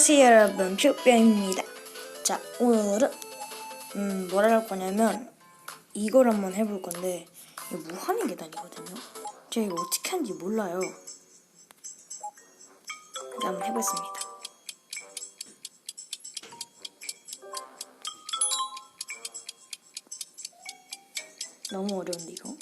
안녕하세요 여러분. 퓨병입니다. 자 오늘은 음 뭐라 할 거냐면 이걸 한번 해볼 건데 이거 무한의 계단이거든요. 제가 이거 어떻게 하는지 몰라요. 그래서 한번 해봤습니다. 너무 어려운데 이거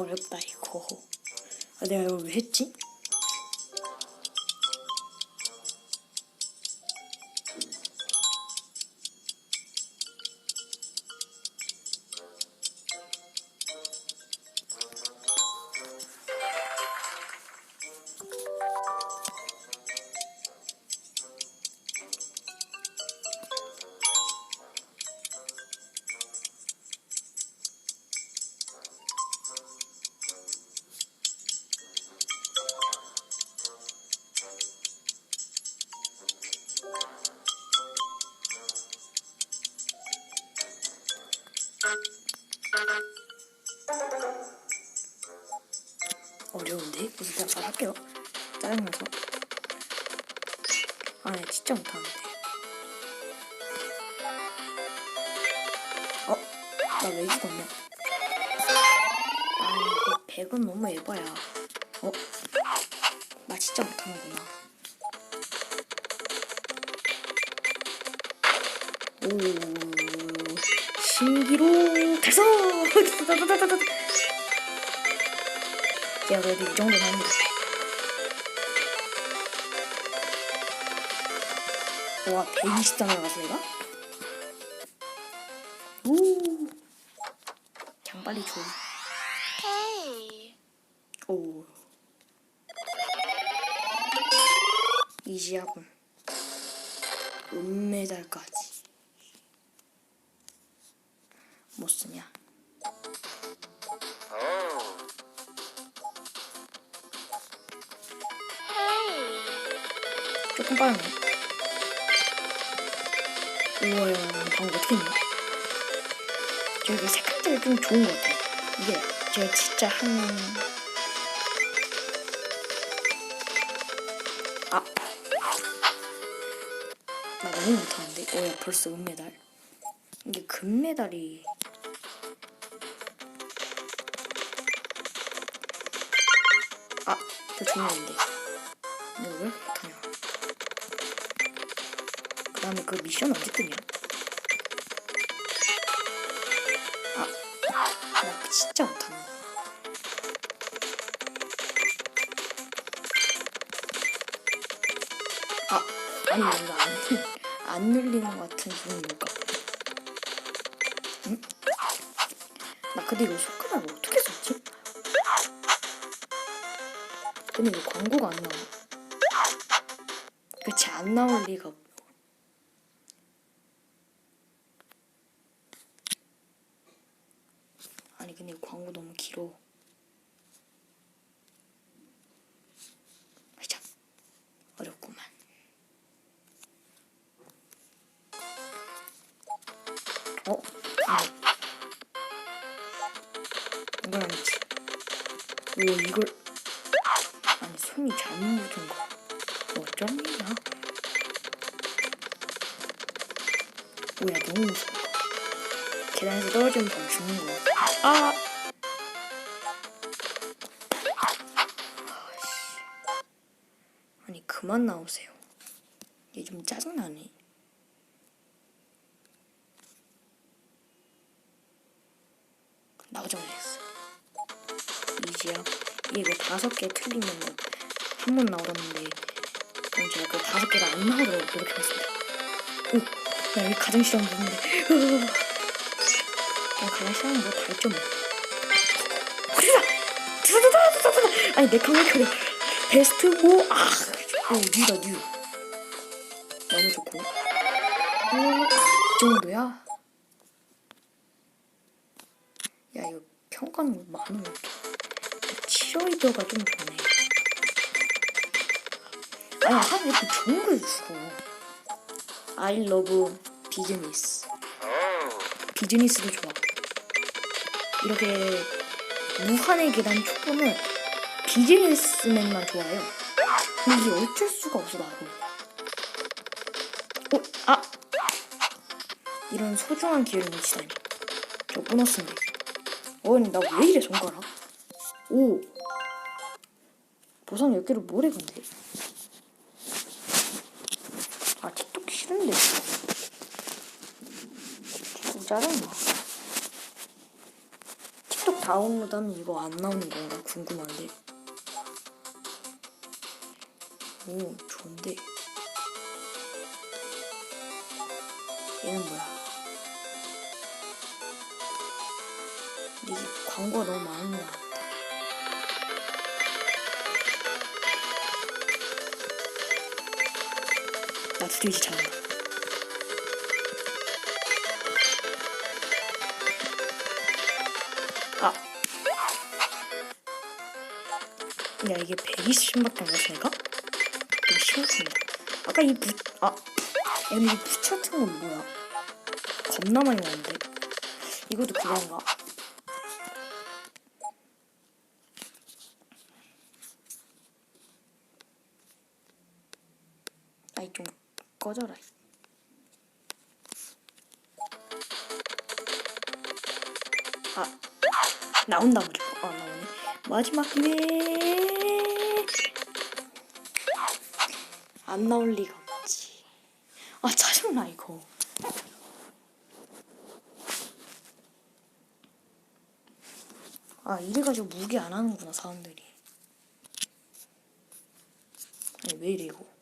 어렵다 이거 아, 내가 이걸 왜 했지? 진짜 못하는데 어? 나왜 죽었냐? 아, 이거 100은 너무 에바야 어? 나 진짜 못하는구나 오 신기로 달성! 제가 그래도 이 정도는 합니다. 와, 120점 나갔어, 얘가? 오! 장 빨리 줘. Hey. 오. 이지하군. 은메달까지. 못 쓰냐? Hey. 조금 빠르네. 방금 어떻게 했냐? 저기 색깔들이 좀 좋은 것 같아. 이게 제가 진짜 한. 아! 나 너무 못하는데? 오야, 벌써 은메달. 이게 금메달이. 아, 저 중요한데. 이렇 다음에 그 미션 언제 뜨냐? 아, 나 진짜 못하는 거. 아, 아니 이거 안, 안 눌리는 것 같은 기분이 뭘까? 응? 나 근데 이거 손가락을 어떻게 썼지? 근데 이거 광고가 안 나와. 그치 안 나올 리가 없. 아니 근데 이거 광고 너무 길어. 참 어렵구만. 어? 아. 이건 아니지. 오 이걸 아니 손이 잘못 묻은 거. 어쩜 일이야? 뭐야 너무 무서워. 계단에서 떨어지면 바로 죽는 거야. 아! 아씨. 아니 그만 나오세요. 얘좀 짜증나네. 나오자마자 했어. 이지야. 이거 다섯 개 틀리면 한 번 나오렸는데 그럼 제가 그 다섯 개가 안 나오도록 노력해봤습니다. 오! 나 여기 가장 싫어하는 부분인데. 야, 가장 싫어하는 거 달점. 그래다! 드다다다다다! 아니, 내 강력 혈 베스트 5! 아! 오, 뉴다, 뉴. 너무 좋고. 오, 이 정도야? 치어리더가 좀 좋네. 아니 아까 이렇게 좋은 걸 주고. I love business. 비즈니스도 좋아. 이렇게 무한의 계단 초보는 비즈니스맨만 좋아해요. 근데 이게 어쩔 수가 없어 나도. 어, 아! 이런 소중한 기회를 놓치다니. 저 보너스인데. 어, 나 왜 이래 손가락? 오. 보상 10개를 뭐래 근데? 아 틱톡 싫은데. 틱톡 짜증나. 틱톡 다운로드하면 이거 안 나오는 건가 궁금한데. 오 좋은데. 얘는 뭐야? 이게 광고가 너무 같아. 잘한다. 아. 야, 이게 120밖에 안 갔으니까? 좀 심각합니다. 아까 이 부, 아. 야, 근데 이 부츠 같은 건 뭐야? 겁나 많이 나는데? 이것도 그건가? 꺼져라. 아, 나온다 그리고 아 나오네. 마지막 기회. 안 나올 리가 없지. 아 짜증나 이거. 아 이래가지고 무기 안 하는구나 사람들이. 아니 왜 이래 이거.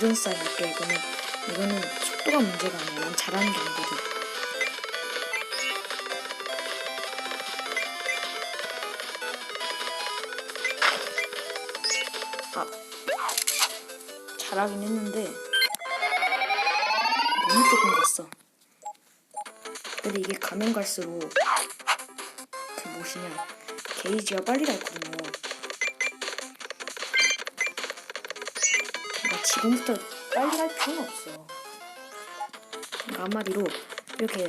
안전싸게 할게 이거는 이거는 속도가 문제가 아니야 난 잘하는 게 아니거든 아 잘하긴 했는데 너무 조금 갔어. 근데 이게 가면 갈수록 그 무엇이냐 게이지가 빨리 닳거든요 지금부터 빨리 갈 필요는 없어. 그러니까 한마디로 이렇게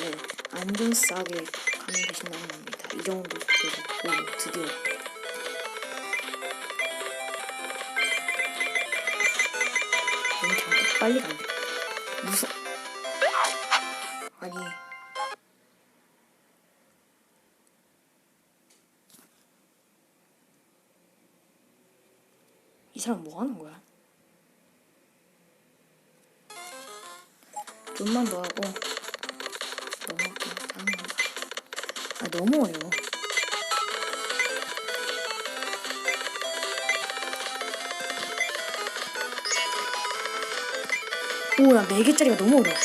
안전 싸게 가면 되신다는 겁니다. 이 정도 속도로 드디어 하면 빨리 간대. 무서. 아니. 이 사람 뭐 하는 거야? 좀만 더 하고 너무 짜증난다. 아 너무 어려워. 오야 네 개짜리가 너무 어려워.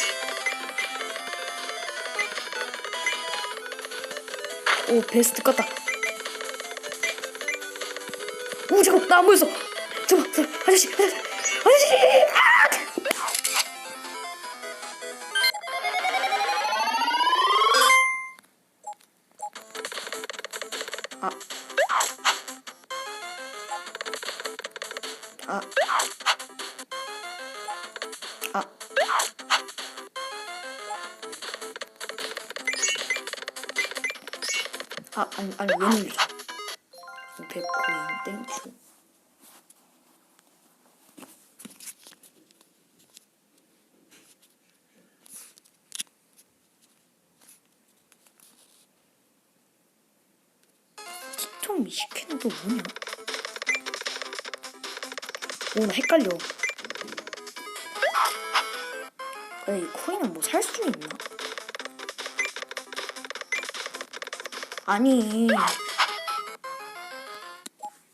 오 베스트 껐다. 오 잠깐 나 안 보였어. 잠깐 아저씨 아저씨 아저씨. 아! 아. 아. 아. 아, 아니, 아니, 왜 눌리죠? 500코인 땡큐. 틱톡 미식회는 또 뭐냐? 오, 나 헷갈려. 야, 이 코인은 뭐 살 수 있나? 아니.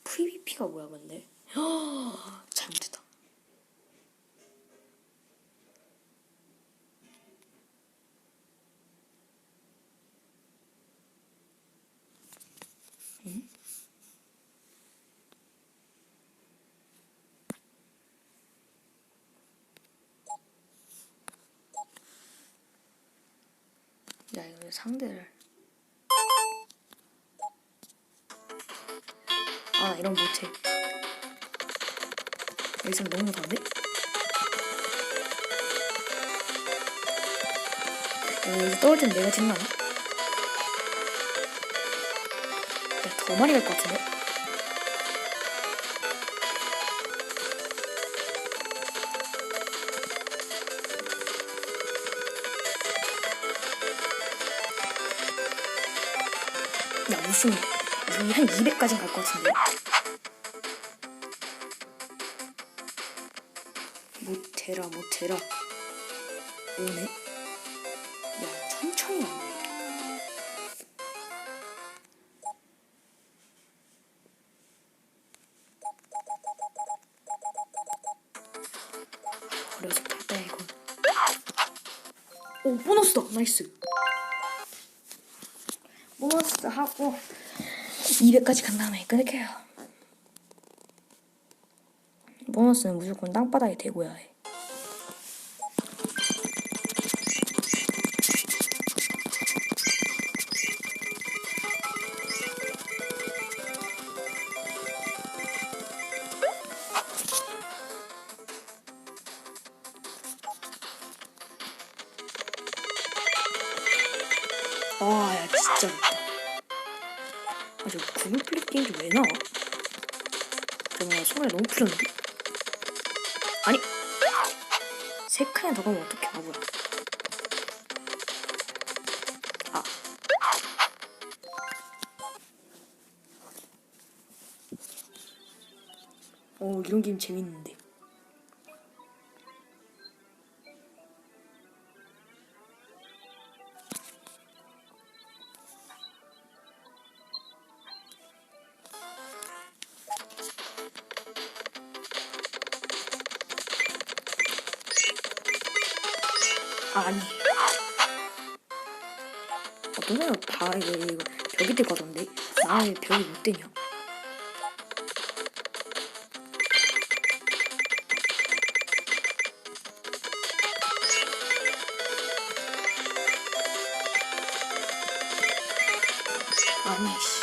PVP가 뭐야, 근데? 잘못했다. 야 이거 상대를 아나 이런 거 못해 여기서 너무 못한데? 야 여기 떨어질 때 내가 지나나? 야더 많이 갈 것 같은데? 무슨 한 200까지 갈 것 같은데. 못해라 못해라. 오네 야 천천히 왔네 버려서 갔다 이건 오 보너스다. 나이스 하고 200까지 간 다음에 끊을게요. 보너스는 무조건 땅바닥에 대고야 해. 어떡해, 바보야. 아. 어, 이런 게임 재밌는데. 어떤 사람 다 이거, 이거 벽이 될 거던데? 나 왜 벽이 못 되냐? 아니, 씨.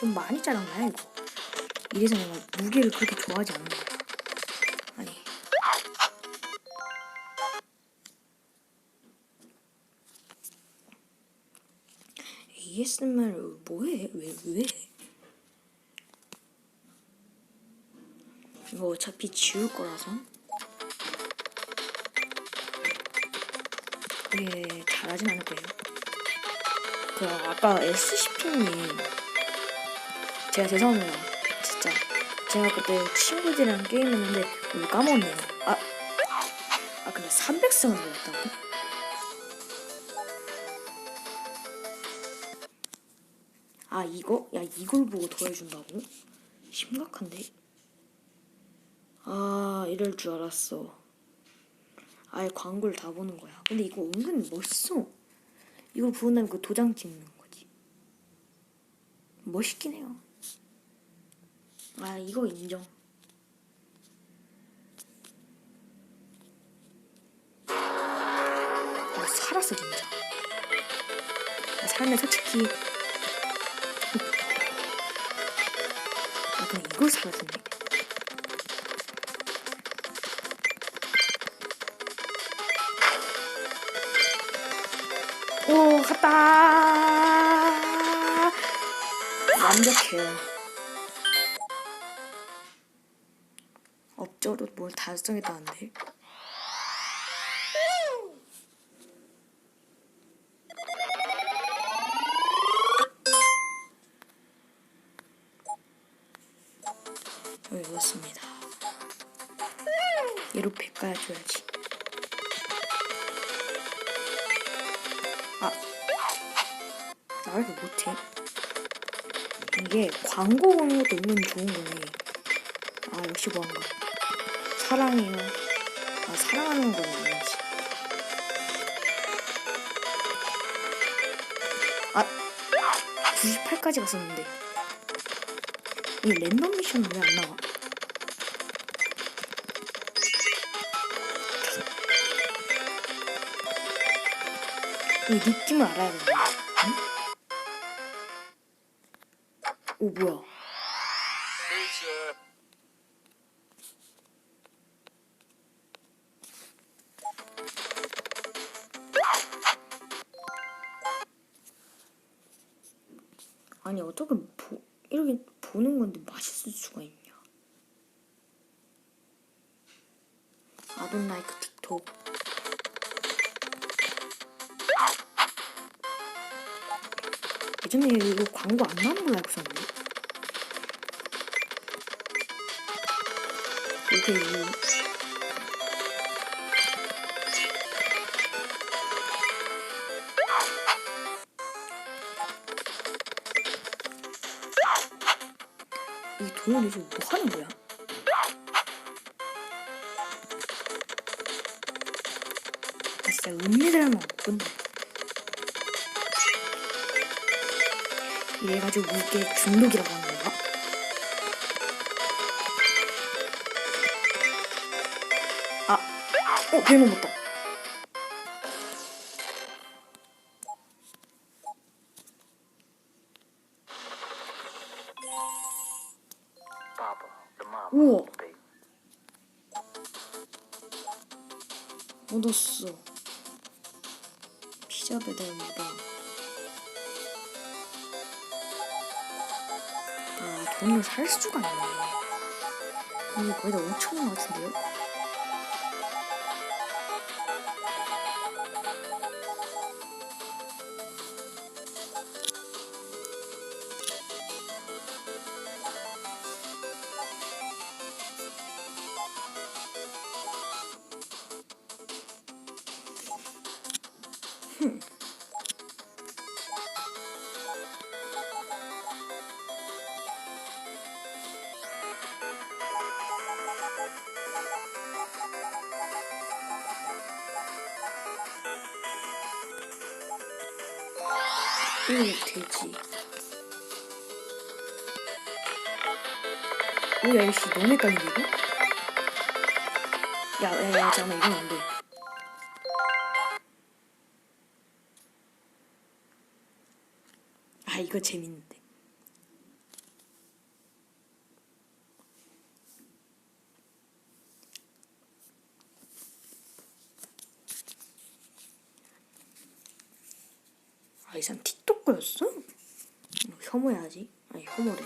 좀 많이 자랐나요, 이거? 이래서 내가 무게를 그렇게 좋아하지 않는 ASMR 뭐해? 왜 왜? 이거 어차피 지울 거라서 이게 잘하진 않을 거예요. 그 아까 SCP님 제가 죄송해요. 진짜 제가 그때 친구들이랑 게임했는데 까먹었네요. 아, 아 근데 300승을 먹었다고? 아 이거? 야 이걸 보고 더해준다고? 심각한데? 아 이럴 줄 알았어. 아예 광고를 다 보는 거야. 근데 이거 은근 멋있어. 이걸 보는 다음에 그 도장 찍는 거지. 멋있긴 해요. 아 이거 인정. 아, 살았어 진짜. 아, 살면 솔직히 이걸 사라졌네 오 갔다. 완벽해요. 업저로 뭘 달성했다는데 나 왜 이렇게 못해? 이게 광고 보는 것도 은근 좋은 거네. 아, 역시 뭐한가. 사랑해요. 아, 사랑하는 건 아니지. 아, 98까지 갔었는데. 이 랜덤 미션은 왜 안 나와? 이 느낌을 알아야 된다. 오 뭐야? 아니 어떻게 보, 이렇게 보는 건데 맛있을 수가 있냐? 아돈 라이크 틱톡. 예전에 이거 광고 안 나는 걸로 알고 있었는데. 이게 이이 동물이 지금 뭐 하는 거야? 아 진짜 은밀한 건 없던데 이래가지고 무게 중독이라고 하는 건가? 아, 어, 벨 mom. 우와. 얻었어. 피자 배달 무대. 아, 돈을 살 수가 있네. 이게 거의 다 5천 원 같은데요? 이거 되지. 오야 이씨 너무 헷갈린데 이거? 야 야 야 잠깐만 이건 안 돼. 아 이거 재밌는데. 아, 이 사람 틱톡거였어? 혐오해야지. 아니, 혐오래.